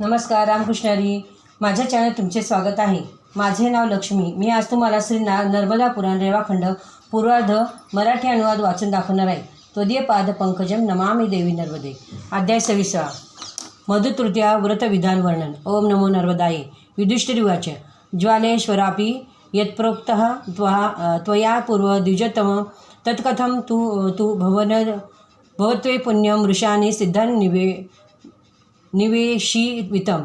नमस्कार रामकृष्णारी. माझ्या चॅनल तुमचे स्वागत आहे. माझे नाव लक्ष्मी. मी आज तुम्हाला श्री ना नर्मदा पुराण रेवाखंड पूर्वार्ध मराठी अनुवाद वाचून दाखवणार आहे. त्वदीय पाद पंकजम नमामि देवी नर्मदे. अध्याय सविसा मधुतृतीया व्रतविधान वर्णन. ओम नमो नर्मदाये. युधिष्ठिर्वाच ज्वालेश्वरापि यत्प्रोक्तः त्वा त्वया पूर्व द्विजतम तत्कथं तु तु भवन भवत्वे पुण्यं वृषानि सिद्धान् निवे निवेशितम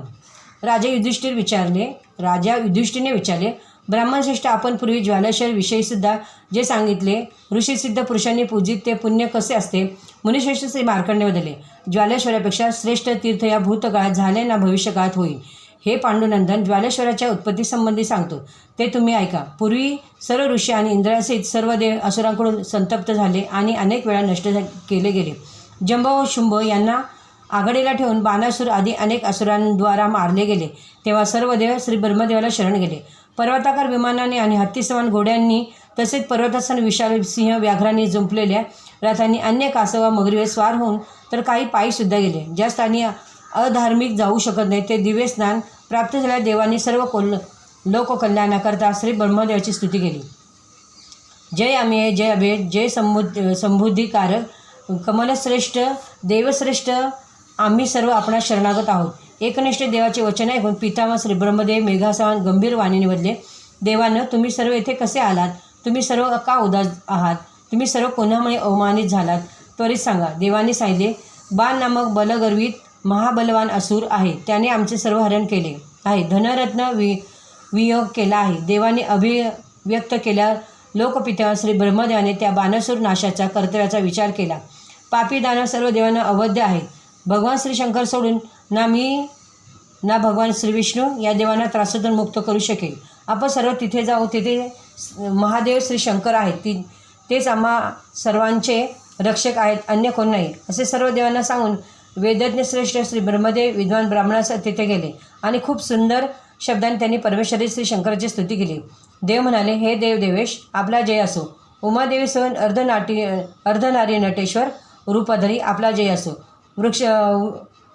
राजा युधिष्ठिर विचारले राजा युधिष्ठिरने विचारले ब्राह्मणश्रेष्ठ आपण पूर्वी ज्वालाशय विषयीसुद्धा जे सांगितले ऋषीसिद्ध पुरुषांनी पूजित ते पुण्य कसे असते? मुनिश्रेष्ठ श्री मार्कंडे बदलले ज्वालेश्वरापेक्षा श्रेष्ठ तीर्थ या भूतकाळात झाले ना भविष्यकाळात होईल? हे पांडुनंदन ज्वालेश्वराच्या उत्पत्तीसंबंधी सांगतो. ते तुम्ही ऐका. पूर्वी सर्व ऋषी आणि इंद्रासहित सर्व देव असुरांकडून संतप्त झाले आणि अनेक वेळा नष्ट केले गेले. जंब व शुंभ यांना आघाडीला ठेवून बाणासूर आदी अनेक असुरांद्वारा मारले गेले. तेव्हा सर्व देव श्री ब्रह्मदेवाला शरण गेले. पर्वताकार विमानाने आणि हत्तीसमान घोड्यांनी तसेच पर्वतासन विशाल सिंह व्याघ्रांनी जुंपलेल्या रथांनी अन्य कासवा मगरीवर स्वार होऊन तर काही पायीसुद्धा गेले. ज्या स्थानी अधार्मिक जाऊ शकत नाही ते दिव्य स्नान प्राप्त झाल्या देवांनी सर्व कोल लोककल्याणाकरता श्री ब्रह्मदेवाची स्तुती केली. जय अमेय जय अभेद जय संबुद्ध संबुद्धिकारक कमलश्रेष्ठ देवश्रेष्ठ आम्ही सर्व आपणा शरणागत आहोत. एकनिष्ठ देवाचे वचन ऐकून पितामा श्री ब्रह्मदेव मेघासमान गंभीर वाणीने बदले देवानं तुम्ही सर्व येथे कसे आलात? तुम्ही सर्व का उदास आहात? तुम्ही सर्व कोणामुळे अवमानित झालात? त्वरित सांगा. देवाने सांगितले बाण नामक बलगर्वित महाबलवान असुर आहे. त्याने आमचे सर्व हरण केले आहे. धनरत्न वि वियोग केला आहे. देवाने अभिव्यक्त केल्या. लोकपित्या श्री ब्रह्मदेवाने त्या बाणसूर नाशाचा कर्तव्याचा विचार केला. पापी दानव सर्व देवांना अवध्य आहेत. भगवान श्री शंकर सोडून ना मी ना भगवान श्री विष्णू या देवांना त्रासातून मुक्त करू शकेल. आपण सर्व तिथे जाऊ तिथे महादेव श्री शंकर आहेत. ती तेच आम्हा सर्वांचे रक्षक आहेत अन्य कोण नाही. असे सर्व देवांना सांगून वेदज्ञ श्रेष्ठ श्री ब्रह्मदेव विद्वान ब्राह्मणास तिथे गेले आणि खूप सुंदर शब्दांनी त्यांनी परमेश्वरी श्री शंकराची स्तुती केली. देव म्हणाले हे देव देवेश आपला जय असो. उमादेवी सहन अर्धनाटी अर्धनारी नटेश्वर रूपाधरी आपला जय असो. वृक्ष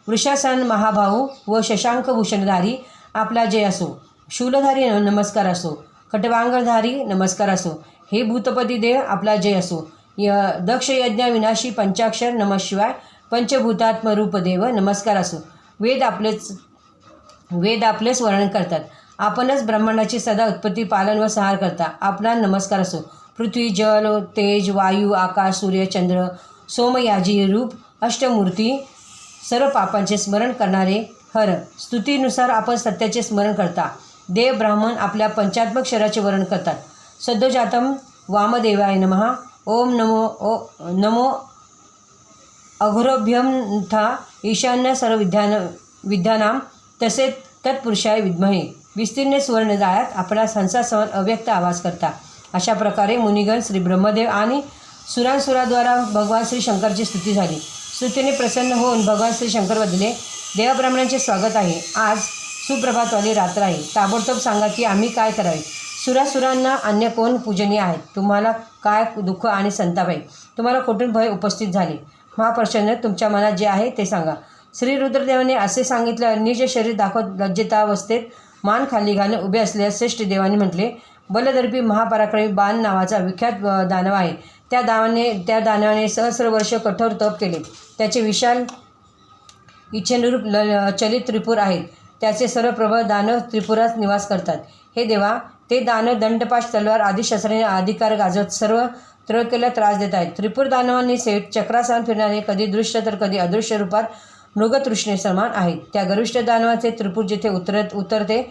वृषासन महाभाऊ व शशांक भूषणधारी आपला जय असो. शूलधारी न- नमस्कार असो. खटवांगधारी नमस्कार असो. हे भूतपती देव आपला जय असो. य दक्ष यज्ञ विनाशी पंचाक्षर नम शिवाय पंचभूतात्मरूप देव नमस्कार असो. वेद आपलेच वेद आपलेच वर्णन करतात. आपणच ब्रह्मांडाची सदा उत्पत्ती पालन व सहार करता. आपला नमस्कार असो. पृथ्वी जल तेज वायू आकाश सूर्य चंद्र सोमयाजी रूप अष्टमूर्ती सर्व पापांचे स्मरण करणारे हर स्तुतीनुसार आपण सत्याचे स्मरण करता. देव ब्राह्मण आपल्या पंचात्मक शरीराचे वर्णन करतात. सद्योजातम वामदेवाय नमः. ओम नमो ओ नमो अघोरभ्यम था ईशान्य सर्व विद्यान विद्यानाम. तसेच तत्पुरुषाय विद्महे. विस्तीर्ण सुवर्णदायात आपला आपला संसासवन अव्यक्त आवाज करता. अशा प्रकारे मुनिगण श्री ब्रह्मदेव आणि सुरांसुराद्वारा भगवान श्री शंकरची स्तुती झाली. स्तुतीने प्रसन्न होऊन भगवान श्री शंकर बदले देवाब्राह्मणांचे स्वागत आहे. आज सुप्रभातवाली रात्र आहे. ताबडतोब सांगा की आम्ही काय करावे? सुरासुरांना अन्य कोण पूजनीय आहेत तुम्हाला काय दुःख आणि संताप आहे? तुम्हाला कुठून भय उपस्थित झाले? महाप्रचंड तुमच्या मनात जे आहे ते सांगा. श्री रुद्रदेवाने असे सांगितलं निज शरीर दाखवत लज्जतावस्थेत मान खाली घालून उभे असलेल्या श्रेष्ठ देवाने म्हटले बलदर्पी महापराक्रमी बाण नावाचा विख्यात दानव आहे. त्या दावाने त्या दानवाने सहस्र वर्ष कठोर तप केले. त्याचे विशाल इच्छेनुरूप ल चलित त्रिपूर आहेत. त्याचे सर्व प्रबळ दानव त्रिपुरात निवास करतात. हे देवा ते दानव दंडपाश तलवार आदी शस्त्राने अधिकार गाजवत सर्व त्रकेला त्रास देत आहेत. त्रिपुर दानवांनी सेठ चक्रासन फिरणारे कधी दृश्य तर कधी अदृश्य रूपात मृगतृष्णे समान आहेत. त्या गरिष्ठ दानवाचे त्रिपूर जिथे उतरत उतरते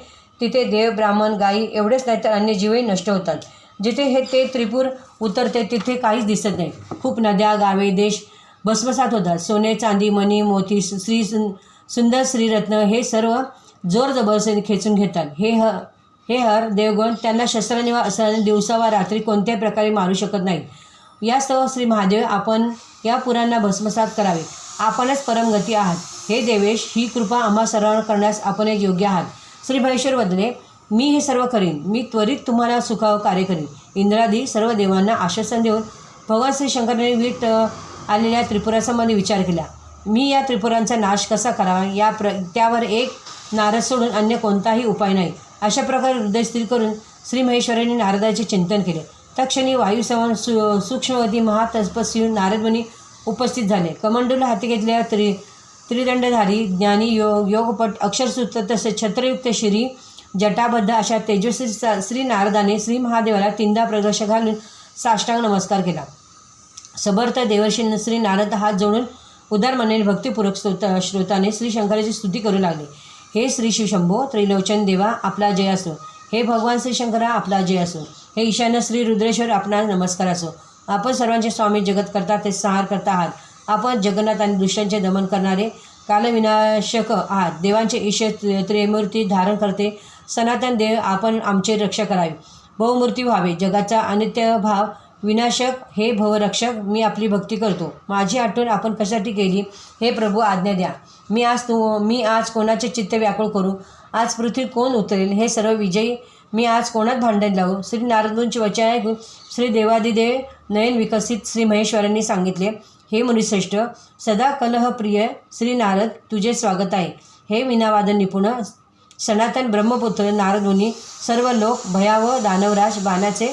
तिथे देव ब्राह्मण गायी एवढेच नाही तर अन्य जीवही नष्ट होतात. जिथे हे ते त्रिपूर उतरते तिथे काहीच दिसत नाही. खूप नद्या गावे देश भस्मसात होतात. सोने चांदी मणी मोती श्री सुं सुंदर श्रीरत्न हे सर्व जोर जबरदस्तीने खेचून घेतात. हे ह हे हर देवगण त्यांना शस्त्राने वा अस्त्राने दिवसा वा रात्री कोणत्याही प्रकारे मारू शकत नाहीत. यास्तव श्री महादेव आपण या पुरांना भस्मसात करावे. आपणच परमगती आहात. हे देवेश ही कृपा आम्हा सर्वांना करण्यास आपण एक योग्य आहात. श्री महेश्वर बदले मी हे सर्व करीन. मी त्वरित तुम्हाला सुखाव कार्य करीन. इंद्रादी सर्व देवांना आश्वासन देऊन भगवान श्री शंकरने वीट आलेल्या त्रिपुरासंबंधी विचार केला. मी या त्रिपुरांचा नाश कसा करावा? या प्र त्यावर एक नारद सोडून अन्य कोणताही उपाय नाही. अशा प्रकारे हृदय स्थिर करून श्री महेश्वरांनी नारदाचे चिंतन केले. तक्षणी वायुसमान सु सूक्ष्मवती महातपस्वी नारदमुनी उपस्थित झाले. कमंडूला हाती घेतलेल्या त्रि त्रिदंडधारी ज्ञानी योग योगपट अक्षरसूत्र तसेच छत्रयुक्त श्री जटाबद्ध अशा तेजस्वी श्री नारदाने श्री महादेवाला तीनदा प्रदर्श घालून साष्टांग नमस्कार केला. समर्थ देवर्षी श्री नारद हात जोडून उदार मनाने भक्तिपूर्वक स्त्रोत श्रोताने श्री शंकराची स्तुती करू लागले. हे श्री शिवशंभो त्रिलोचन देवा आपला जय असो. हे भगवान श्री शंकरा आपला जय असो. हे ईशान्य श्री रुद्रेश्वर आपला नमस्कार असो. आपण सर्वांचे स्वामी जगत करता ते संहार करता आहात. आपण जगन्नाथ आणि दुष्टांचे दमन करणारे कालविनाशक आहात. देवांचे ईश त्रिमूर्ती धारण करते सनातन देव आपण आमचे रक्षा करावे. बहुमूर्ती व्हावे. जगाचा अनित्य भाव विनाशक हे भवरक्षक मी आपली भक्ती करतो. माझी आठवण आपण कशासाठी केली हे प्रभू आज्ञा द्या. मी आज तू मी आज कोणाचे चित्त व्याकुळ करू? आज पृथ्वी कोण उतरेल? हे सर्व विजयी मी आज कोणात भांडण लावू? श्री नारदूंची वचन ऐकून श्री देवादिदेव नयन विकसित श्री महेश्वरांनी सांगितले हे मुनिश्रेष्ठ सदा कलहप्रिय श्री नारद तुझे स्वागत आहे. हे विनावादन निपुण सनातन ब्रह्मपुत्र नारदुनी सर्व लोक भयाव दानवराज बाणाचे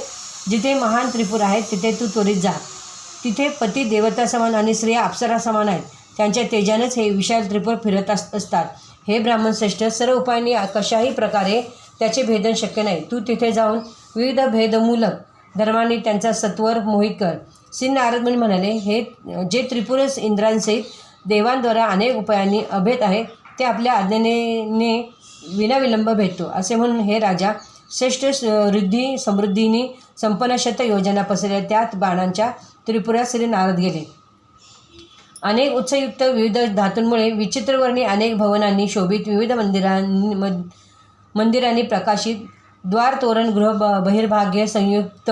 जिथे महान त्रिपुर आहेत तिथे तू त्वरित जा. तिथे पती देवता समान आणि स्त्रिया अप्सरा समान आहेत. त्यांच्या तेजानेच हे विशाल त्रिपुर फिरत अस असतात. हे ब्राह्मण श्रेष्ठ सर्व उपायांनी कशाही प्रकारे त्याचे भेदन शक्य नाही. तू तिथे जाऊन विविध भेदमूलक धर्मांनी त्यांचा सत्वर मोहित कर. श्री नारद म्हणाले हे जे त्रिपुरस इंद्रांसहित देवांद्वारा अनेक उपायांनी अभेद आहे ते आपल्या आज्ञेने विनाविलंब भेटतो. असे म्हणून हे राजा श्रेष्ठ वृद्धी रिद्धी समृद्धीने संपन्न शत योजना पसरल्या. त्यात बाणांच्या त्रिपुरात श्री नारद गेले. अनेक उत्सयुक्त विविध धातूंमुळे विचित्रवर्णी अनेक भवनांनी शोभित विविध मंदिरांनी मंदिरांनी प्रकाशित द्वार तोरण गृह ब- बहिर्भाग्य संयुक्त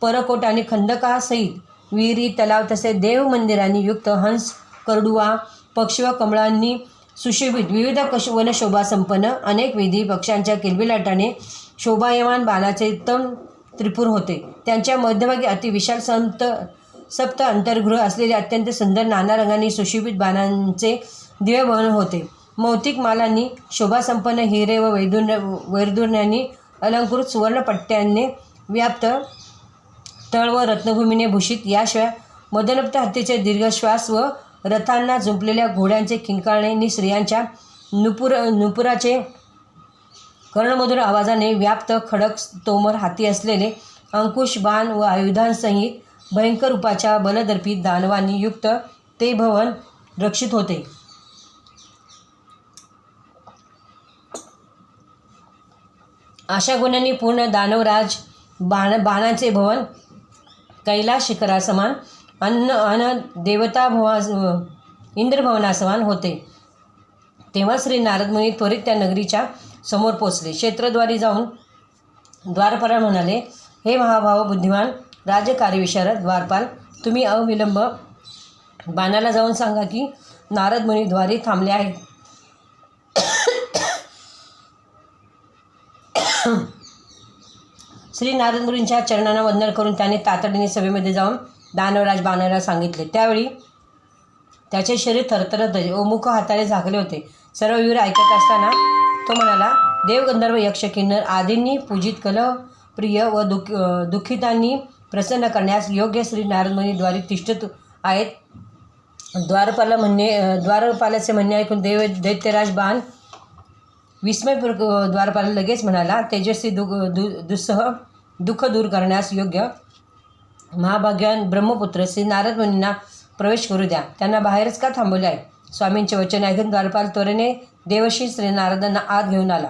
परकोट आणि खंदकासहित विहिरी तलाव तसेच देव मंदिरांनी युक्त हंस करडुवा पक्षी व कमळांनी सुशोभित विविध कश वनशोभासंपन्न अनेक विधी पक्षांच्या किलबिलाटाने शोभायमान बाणाचे उत्तम त्रिपुर होते. त्यांच्या मध्यभागी अतिविशाल संत सप्त अंतर्गृह असलेले अत्यंत सुंदर नाना रंगांनी सुशोभित बाणांचे दिव्यभवन होते. मौतिक मालांनी शोभासंपन्न हिरे व वैदुर वैदुर्ण्यांनी अलंकृत सुवर्णपट्ट्यांनी व्याप्त तळ व रत्नभूमीने भूषित याशिवाय मदनप्त हत्तीचे दीर्घश्वास व रथांना झुंपलेल्या घोड्यांचे किंकाळणे नि स्त्रियांच्या नुपुर नुपुराचे कर्णमधुर आवाजाने व्याप्त खडक तोमर हाती असलेले अंकुश बाण व आयुधांसहित भयंकर रूपाच्या बलदर्पी दानवांनी युक्त ते भवन रक्षित होते. अशा गुणांनी पूर्ण दानवराज बाण बाणाचे भवन कैलास शिखरासमान अन्न अन देवता भवास इंद्रभवनासमान होते. तेव्हा श्री नारदमुनी त्वरित त्या नगरीच्या समोर पोचले. क्षेत्रद्वारी जाऊन द्वारपाल म्हणाले हे महाभाव बुद्धिमान राजकार्यविशारद द्वारपाल तुम्ही अविलंब बाणाला जाऊन सांगा की नारद मुनी द्वारे थांबले आहेत. श्री नारद मुनींच्या चरणांना वंदन करून त्याने तातडीने सभेमध्ये जाऊन दानवराज बाणाला सांगितले. त्यावेळी त्याचे शरीर थरथरत होते. मुख हाताने झाकले होते. सर्व वीर ऐकत असताना तो म्हणाला देवगंधर्व यक्ष किन्नर आदींनी पूजित कल प्रिय व दुःख दुःखितांनी प्रसन्न करण्यास योग्य श्री नारदमुनी द्वारी तिष्ठत आहेत. द्वारपाला म्हणणे द्वारपालाचे म्हणणे ऐकून देव दैत्यराज बाण विस्मयपूर्वक द्वारपाला लगेच म्हणाला तेजस्वी दु दु दुस्सह दुःख दूर करण्यास योग्य महाभाग्यवान ब्रह्मपुत्र श्री नारद मुनींना प्रवेश करू द्या. त्यांना बाहेरच का थांबवले आहे? स्वामींचे वचन ऐकून द्वारपाल त्वरेने देवश्री श्री नारदांना आत घेऊन आला.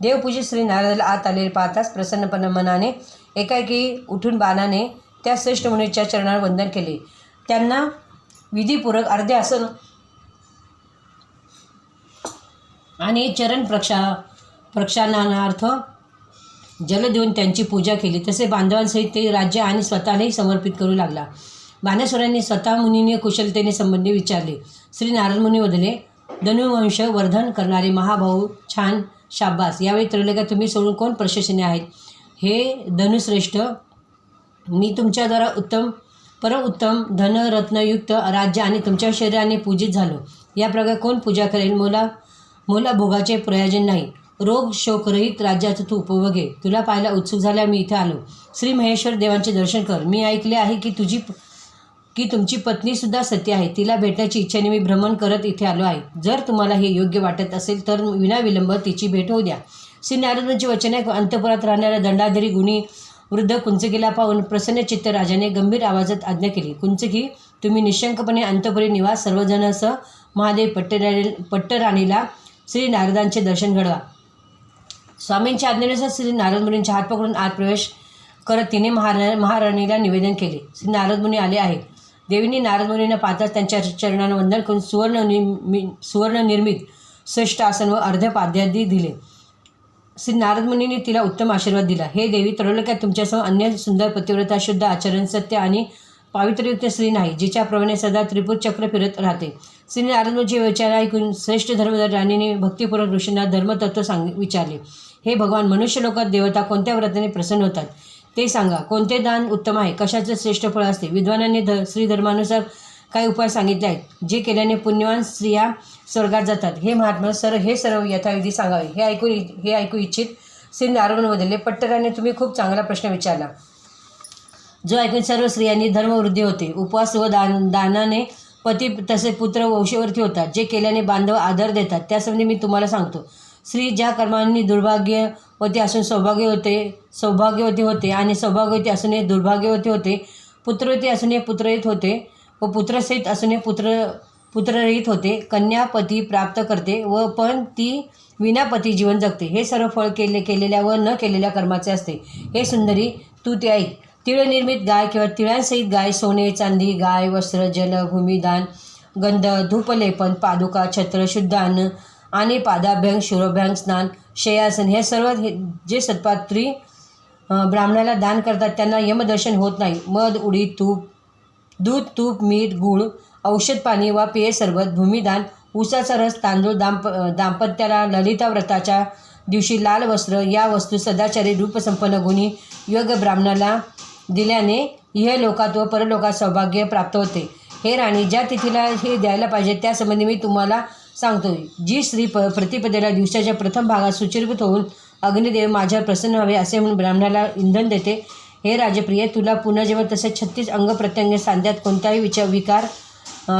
देवपूजित श्री नारदाला आत आलेले पाहताच प्रसन्नपणे मनाने एकाएकी उठून बाणाने त्या श्रेष्ठ मुनीच्या चरणावर वंदन केले. त्यांना विधीपूर्वक अर्धे आसन आणि चरण प्रक्षा प्रक्षालनार्थ जल देऊन त्यांची पूजा केली. तसे बांधवांसहित ते राज्य आणि स्वतःलाही समर्पित करू लागला. बाणेश्वरांनी स्वतः मुनीने कुशलतेने संबंधी विचारले. श्री नारद मुनी वदले धनुवंश वर्धन करणारे महाभाऊ छान शाब्बास यावेळी त्रैलोक्यात तुम्ही सोडून कोण प्रशंसनीय आहेत? हे धनुश्रेष्ठ मी तुमच्याद्वारा उत्तम परम उत्तम धन रत्नयुक्त राज्य आणि तुमच्या शरीराने पूजित झालो. या प्रकारे कोण पूजा करेल? मोला मोला भोगाचे प्रयोजन नाही. रोग शोकरहित राज्याचं तू उपभोगे तुला पाहायला उत्सुक झाल्या मी इथे आलो. श्री महेश्वर देवांचे दर्शन कर. मी ऐकले आहे की तुझी की तुमची पत्नीसुद्धा सत्य आहे. तिला भेटण्याची इच्छेने मी भ्रमण करत इथे आलो आहे. जर तुम्हाला हे योग्य वाटत असेल तर विनाविलंब तिची भेट होऊ द्या. श्री नारदांची वचने अंतपुरात राहणाऱ्या दंडाधरी गुणी वृद्ध कुंचकीला पाहून प्रसन्न चित्त राजाने गंभीर आवाजात आज्ञा केली. कुंचकी तुम्ही निशंकपणे अंतपुरी निवास. सर्वजणांसह महादेव पट्टराणी पट्टराणीला श्री नारदांचे दर्शन घडवा. स्वामींच्या आज्ञेनुसार श्री नारद मुनींचे हात पकडून आत प्रवेश करत तिने महारा महाराणीला निवेदन केले. श्री नारद मुनी आले आहेत. देवीने नारद मुनींना पाहताच त्यांच्या चरणांना वंदन करून सुवर्ण निर्मि सुवर्ण निर्मित श्रेष्ठ आसन व अर्ध पाद्यादी दिले. श्री नारद मुनीने तिला उत्तम आशीर्वाद दिला. हे देवी त्रैलोक्यात तुमच्यासह अन्य सुंदर पतिव्रता शुद्ध आचरण सत्य आणि पावित्र्ययुक्त स्त्री नाही जिच्याप्रमाणे सदा त्रिपुर चक्र फिरत राहते श्री नारदमुनीचे विचार ऐकून श्रेष्ठ धर्मधर राणीने भक्तिपूर्वक ऋषींना धर्मतत्व सांग विचारले. हे भगवान मनुष्य लोकात देवता कोणत्या व्रताने प्रसन्न होतात? ते सांगा. कोणते दान उत्तम आहे? कशाचे श्रेष्ठ फळ असते? विद्वानांनी ध श्रीधर्मानुसार काही उपाय सांगितले आहेत जे केल्याने पुण्यवान स्त्रिया स्वर्गात जातात. हे महात्मा सर हे सर्व यथाविधी सांगावे. हे ऐकू हे ऐकू इच्छित श्री नारायण बदलले पट्टराने तुम्ही खूप चांगला प्रश्न विचारला. जो ऐकून सर्व स्त्रियांनी धर्मवृद्धी होते. उपवास व दान दानाने पती तसे पुत्र वंशवर्ती होतात जे केल्याने बांधव आदर देतात. त्यासंबंधी मी तुम्हाला सांगतो. स्त्री ज्या कर्मांनी दुर्भाग्यवती असून सौभाग्य होते सौभाग्यवती होते आणि सौभाग्यवती असूनही दुर्भाग्यवती होते पुत्रवती असूनही पुत्रहित होते व पुत्रसहित असूनही पुत्र पुत्ररहित होते कन्यापती प्राप्त करते व पण ती विनापती जीवन जगते. हे सर्व फळ केले केलेल्या व न केलेल्या कर्माचे असते. हे सुंदरी तू ते ऐक. तिळनिर्मित गाय किंवा तिळांसहित गाय सोने चांदी गाय वस्त्र जल भूमिदान गंध धूपलेपन पादुका छत्र शुद्ध अन्न आणि पादाभ्यंग शिरोभ्यंग स्नान शयासन हे सर्व हे जे सत्पात्री ब्राह्मणाला दान करतात त्यांना यमदर्शन होत नाही. मध उडीद तूप दूध तूप मीठ गूळ औषध पाणी वा पेय सरबत भूमिदान ऊसाचा रस तांदूळ दाम्प दाम्पत्याला ललिता व्रताच्या दिवशी लाल वस्त्र या वस्तू सदाचारी रूपसंपन्न गुणी योग ब्राह्मणाला दिल्याने इह लोकात व परलोकात सौभाग्य प्राप्त होते. हे राणी ज्या तिथीला हे द्यायला पाहिजे त्यासंबंधी मी तुम्हाला सांगतो. जी स्त्री प प्रतिपदेला दिवसाच्या प्रथम भागात सुचिरभूत होऊन अग्निदेव माझ्यावर प्रसन्न व्हावे असे म्हणून ब्राह्मणाला इंधन देते. हे राजप्रिय तुला पुनर्जीवन तसेच छत्तीस अंग प्रत्यंग सांध्यात कोणताही विचार विकार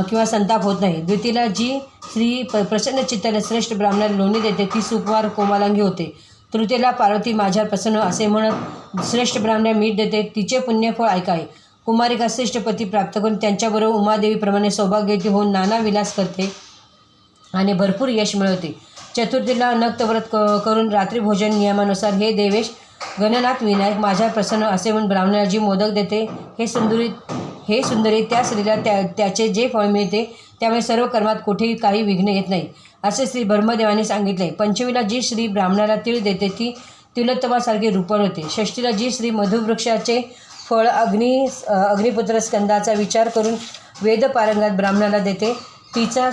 किंवा संताप होत नाही. द्वितीला जी स्त्री प प्रसन्न चित्ताने श्रेष्ठ ब्राह्मणाला लोणी देते ती सुकुमार कोमालांगी होते. तृतीयेला पार्वती माझ्यावर प्रसन्न असे म्हणत श्रेष्ठ ब्राह्मणा मीठ देते. तिचे पुण्यफळ ऐकावे कुमारिका श्रेष्ठ पती प्राप्त करून त्यांच्याबरोबर उमादेवीप्रमाणे सौभाग्यवती होऊन नाना विलास करते. आणि भरपूर यश मिळवते. चतुर्थीला नक्तव्रत क करून रात्रीभोजन नियमानुसार हे देवेश गणनाथ विनायक माझ्या प्रसन्न असे म्हणून ब्राह्मणाला जी मोदक देते. हे सुंदरी हे सुंदरी त्या स्त्रीला त्या त्याचे जे फळ मिळते त्यामुळे सर्व कर्मात कुठेही काही विघ्न येत नाही असे श्री ब्रह्मदेवाने सांगितले. पंचमीला जी श्री ब्राह्मणाला तीळ देते ती तिलोत्तमासारखी रूपण होते. षष्टीला जी श्री मधुवृक्षाचे फळ अग्नी अग्निपुत्र स्कंदाचा विचार करून वेदपारंगात ब्राह्मणाला देते तिचा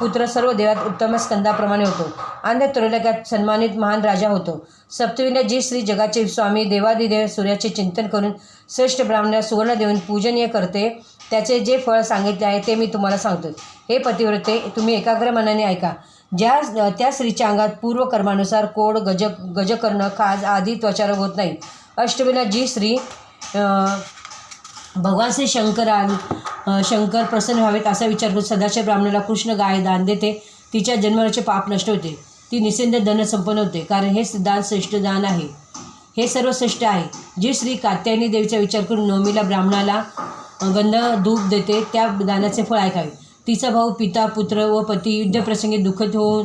पुत्र सर्व देवात उत्तम स्कंदाप्रमाणे होतो. आणि त्रैलोक्यात सन्मानित महान राजा होतो. सप्तमीला जी श्री जगाचे स्वामी देवादिदेव सूर्याचे चिंतन करून श्रेष्ठ ब्राह्मणाला सुवर्ण देऊन पूजनीय करते त्याचे जे फळ सांगितले आहे ते मी तुम्हाला सांगतो. हे पतिव्रते तुम्ही एकाग्र मनाने ऐका. ज्या त्या स्त्रीच्या अंगात पूर्वकर्मानुसार कोड गज गजकर्ण खाज आदी त्वचारोग होत नाही. अष्टमीला जी स्त्री भगवान श्री शंकरा शंकर प्रसन्न व्हावेत असा विचार करून सदाशिव ब्राह्मणाला कृष्ण गाय दान देते. तिच्या जन्माचे पाप नष्ट होते. ती निसेंद धन संपन्न होते कारण हे दान श्रेष्ठ दान आहे. हे सर्व श्रेष्ठ आहे. जी श्री कात्यायनी देवीचा विचार करून नवमीला ब्राह्मणाला गंध धूप देते त्या दानाचे फळ ऐकावे. तिचा भाऊ पिता पुत्र व पती युद्धप्रसंगी दुःखित होऊन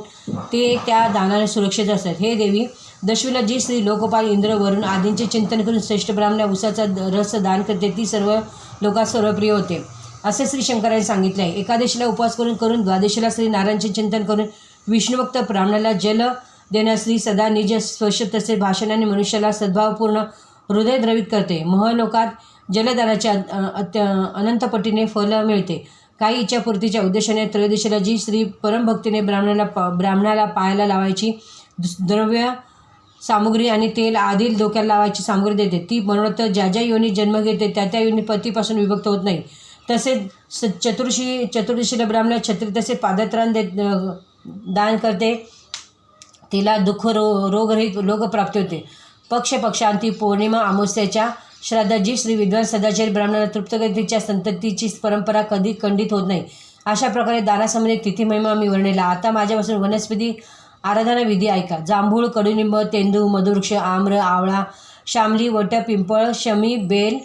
ते त्या दानाने सुरक्षित असतात. हे देवी दशवीला जी श्री लोकपाल इंद्र वरुण आदींचे चिंतन करून श्रेष्ठ ब्राह्मणा उसाचा रस दान करते ती सर्व लोकात सर्वप्रिय होते. असे श्री शंकरांनी सांगितले आहे. एकादशीला उपवास करून करून द्वादशीला श्री नारायणचे चिंतन करून विष्णुभक्त ब्राह्मणाला जल देण्यास श्री सदा निज स्पर्श तसे भाषणाने मनुष्याला सद्भावपूर्ण हृदय द्रवित करते. महलोकात जलदानाच्या अ, अत्य अनंतपटीने फल मिळते. काही इच्छापूर्तीच्या उद्देशाने त्रयोदशीला जी स्त्री परमभक्तीने ब्राह्मणाला ब्राह्मणाला पायाला लावायची दुस- द्रव्य सामुग्री आणि तेल आधील डोक्याला लावायची सामुग्री देते. ती मनोरथ ज्या ज्या योनी जन्म घेते त्या त्या योनी पतीपासून विभक्त होत नाही. तसेच स चतुर्षी चतुर्दशीला ब्राह्मण छत्री तसे पादत्राण देत दान करते. तिला दुःख रो रोगरहित लोकप्राप्ती होते. पक्ष पक्षांती पौर्णिमा अमावस्याच्या श्राद्धात जी श्री विद्वान सदाचारी ब्राह्मणाला तृप्तगतीच्या संततीची परंपरा कधी खंडित होत नाही. अशा प्रकारे दानासंबंधित तिथी महिमा मी वर्णिला. आता माझ्यापासून वनस्पती आराधना विधी ऐका. जांभूळ कडुनिंब तेंदू मधुरक्ष आम्र आवळा शामली वट पिंपळ शमी बेल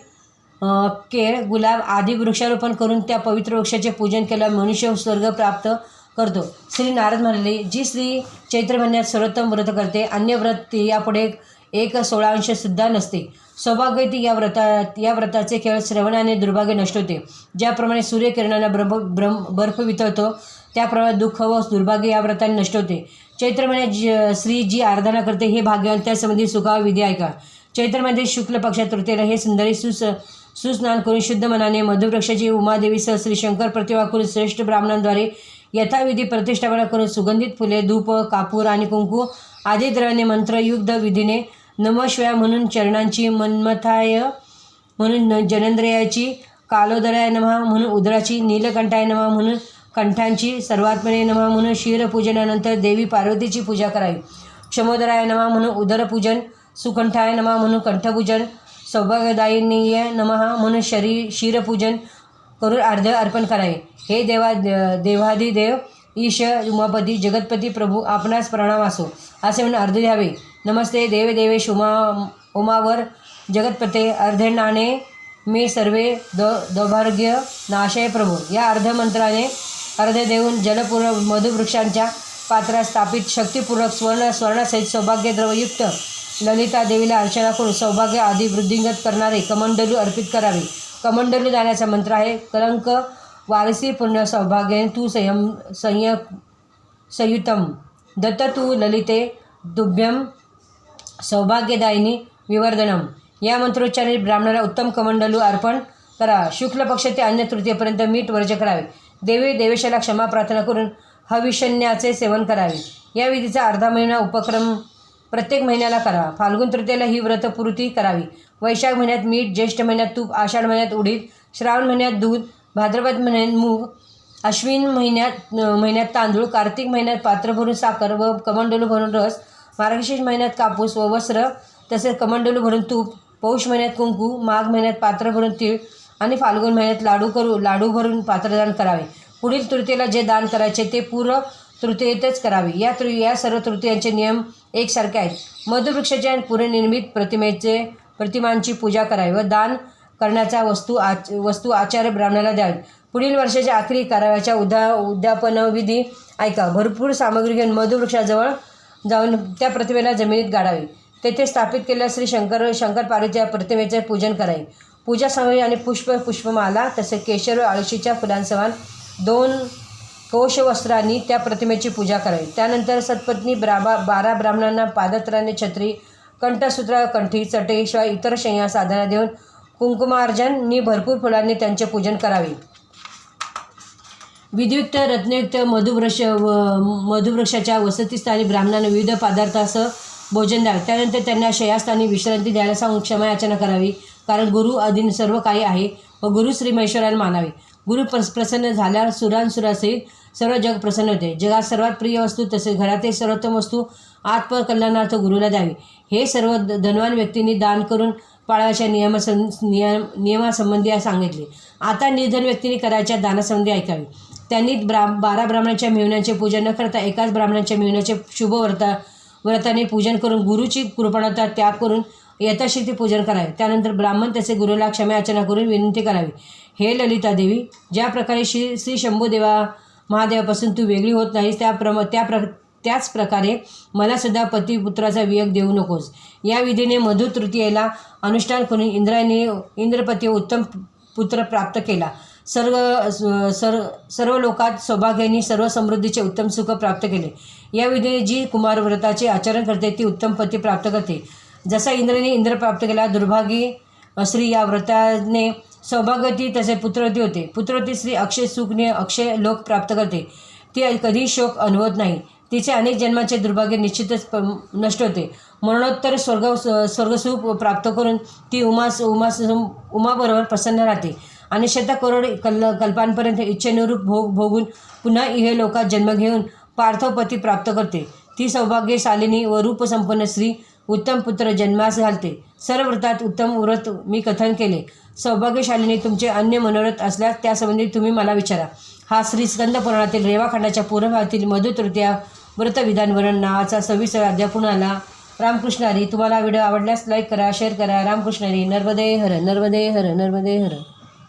केळ गुलाब आदी वृक्षारोपण करून त्या पवित्र वृक्षाचे पूजन केल्यावर मनुष्य स्वर्ग प्राप्त करतो. श्री नारद म्हणाले जी स्त्री चैत्र महिन्यात सर्वोत्तम व्रत करते अन्य व्रत ती यापुढे एक सोळांशसुद्धा नसते. सौभाग्यती या व्रतात या व्रताचे केवळ श्रवणाने दुर्भाग्य नष्ट होते ज्याप्रमाणे सूर्यकिरणांना ब्रह्म ब्रम बर्फ वितळतो त्याप्रमाणे दुःख व दुर्भाग्य या व्रताने नष्ट होते चैत्र महिन्यात जी स्त्री जी आराधना करते हे भाग्यवान त्यासंबंधी सुखा विधी ऐका. चैत्रमध्ये शुक्ल पक्षात तृतीयेला हे सुंदरी सुस सुस्नान करून शुद्ध मनाने मधुवृक्षाची उमादेवीसह श्री शंकर प्रतिमा करून श्रेष्ठ ब्राह्मणांद्वारे यथाविधी प्रतिष्ठापना करून सुगंधित फुले धूप कापूर आणि कुंकू आदी द्रव्याने मंत्रयुग्ध विधीने नमश्वया म्हणून चरणांची मन्मथाय म्हणून न- कालोदराय नमहा म्हणून उदराची नीलकंठाय नमहा म्हणून कंठांची सर्वात्मने नमः म्हणून क्षीरपूजनानंतर देवी पार्वतीची पूजा करावी. क्षमोदराय नमः म्हणून उदरपूजन सुकंठाय नमः म्हणून कंठपूजन सौभाग्यदायिनीय नमः म्हणून शरी क्षीरपूजन करून अर्ध अर्पण करावे. हे देवा देवाधिदेव ईश उमापती जगतपती प्रभू आपणास प्रणाम असो असे म्हणून अर्ध द्यावे. नमस्ते देवदेवेश उमा उमावर जगतपते अर्धनाने मे सर्वे द दौभाग्य नाशय प्रभू. या अर्धमंत्राने अर्धे देऊन जलपूर्ण मधुवृक्षांच्या पात्रात स्थापित शक्तीपूर्वक स्वर्ण स्वर्णासहित सौभाग्यद्रवयुक्त ललिता देवीला अर्चना करून सौभाग्य आदी वृद्धिंगत करणारे कमंडलू अर्पित करावे. कमंडलू दाण्याचा मंत्र आहे कलंक वारसी पुण्य सौभाग्य तू संयम संय संयुतम. दत्त तू ललिते दुभ्यम सौभाग्यदायिनी विवर्धनम. या मंत्रोच्चारे ब्राह्मणाला उत्तम कमंडलू अर्पण करा. शुक्ल पक्ष ते अन्य तृतीयेपर्यंत मीठ वर्ज करावे. देवी देवेशाला क्षमा प्रार्थना करून हविषण्याचे सेवन करावे. या विधीचा अर्धा महिना उपक्रम प्रत्येक महिन्याला करावा फाल्गुन तृतीयेला ही व्रतपूर्ती करावी. वैशाख महिन्यात मीठ ज्येष्ठ महिन्यात तूप आषाढ महिन्यात उडीद श्रावण महिन्यात दूध भाद्रपद महिन्यात मूग अश्विन महिन्यात महिन्यात तांदूळ कार्तिक महिन्यात पात्र भरून साखर व कमंडलू भरून रस मार्गशीर्ष महिन्यात कापूस व वस्त्र तसेच कमंडलू भरून तूप पौष महिन्यात कुंकू माघ महिन्यात पात्र भरून तीळ आणि फाल्गुन महिन्यात लाडू करू लाडू भरून पात्रदान करावे. पुढील तृतीयेला जे दान करायचे ते पूर्व तृतीयेतच करावे. या तृ या सर्व तृतीयांचे नियम एकसारखे आहेत. मधुवृक्षाच्या पुनर्निर्मित प्रतिमेचे प्रतिमांची पूजा करावी व दान करण्याचा वस्तू आच वस्तू आचार्य ब्राह्मणाला द्यावी. पुढील वर्षाच्या अखेरी कराव्याच्या उद्या उद्यापनविधी ऐका. भरपूर सामग्री घेऊन मधुवृक्षाजवळ जाऊन त्या प्रतिमेला जमिनीत गाडावी. तेथे स्थापित केलेल्या श्री शंकर शंकर पार्वतीच्या प्रतिमेचे पूजन करावे. पूजा सामग्री आणि पुष्प पुष्पमाला तसेच केशर व आळशीच्या फुलांसमान दोन कोशवस्त्रांनी त्या प्रतिमेची पूजा करावी. त्यानंतर सत्पत्नी ब्राबा बारा ब्राह्मणांना पादत्राने छत्री कंठसूत्र कंठी चटे शिवाय इतर शय्या साधना देऊन कुंकुमार्जननी भरपूर फुलांनी त्यांचे पूजन करावे. विधियुक्त रत्नयुक्त मधुवृक्ष व मधुवृक्षाच्या वसतिस्थानी ब्राह्मणांना विविध पदार्थासह भोजन द्यावे. त्यानंतर त्यांना शयास्थानी विश्रांती द्यायला सांगून क्षमायाचना करावी. कारण गुरु अधीन सर्व काही आहे व गुरु श्री महेश्वराला मानावे. गुरु प्रस प्रसन्न झाल्यावर सुरांसुरासहित सर्व जग प्रसन्न होते. जगात सर्वात प्रिय वस्तू तसेच घरातील सर्वोत्तम वस्तू आत्मकल्याणार्थ गुरुला द्यावी. हे सर्व धनवान व्यक्तींनी दान करून पाळायच्या नियमासं नियम नियमासंबंधी सांगितले. आता निर्धन व्यक्तींनी करायच्या दानासंबंधी ऐकावी. त्यांनी ब्रा बारा ब्राह्मणांच्या मेहण्याचे पूजन न करता एकाच ब्राह्मणांच्या मेहण्याचे शुभ व्रता व्रताने पूजन करून गुरुची कृपणता त्याग करून यथाशक्ती पूजन करावे. त्यानंतर ब्राह्मण त्याचे गुरुला क्षमायाचना करून विनंती करावी. हे ललिता देवी ज्या प्रकारे श्री श्री शंभूदेवा महादेवापासून तू वेगळी होत नाहीस त्या प्रम त्या प्र त्याच प्रकारे मला सुद्धा पतिपुत्राचा वियोग देऊ नकोस. या विधीने मधु तृतीयेला अनुष्ठान करून इंद्राने इंद्रपती उत्तम पुत्र प्राप्त केला. सर्व सर्व सर्व लोकात सौभाग्याने सर्व समृद्धीचे उत्तम सुख प्राप्त केले. या विधीने जी कुमारव्रताचे आचरण करते ती उत्तम पती प्राप्त करते. जसा इंद्रने इंद्र प्राप्त केला दुर्भागी स्त्री या व्रताने सौभाग्यती तसे पुत्रवती होते. पुत्रवती स्त्री अक्षय सुखने अक्षय लोक प्राप्त करते. ती कधी शोक अनुभवत नाही. तिचे अनेक जन्माचे दुर्भाग्य निश्चितच नष्ट होते. मरणोत्तर स्वर्ग स्वर्गसुख प्राप्त करून ती उमास उमास उमाबरोबर प्रसन्न राहते. आणि शतकरोड कल कल्पांपर्यंत इच्छेनुरूप भोग भोगून पुन्हा इहे लोकात जन्म घेऊन पार्थपती प्राप्त करते. ती सौभाग्यशालिनी व रूपसंपन्न स्त्री उत्तम पुत्र जन्मास घालते. सर्व व्रतात उत्तम व्रत मी कथन केले. सौभाग्यशालीने तुमचे अन्य मनोरथ असल्यास त्यासंबंधी तुम्ही मला विचारा. हा श्री स्कंद पुराणातील रेवाखंडाच्या पूर्वभागातील मधुतृतीया व्रतविधान वरण नावाचा सविस्तर अध्यापून आला. रामकृष्ण हरी तुम्हाला व्हिडिओ आवडल्यास लाईक करा शेअर करा. रामकृष्ण हरी नर्मदे हर नर्मदे हर नर्मदे हर.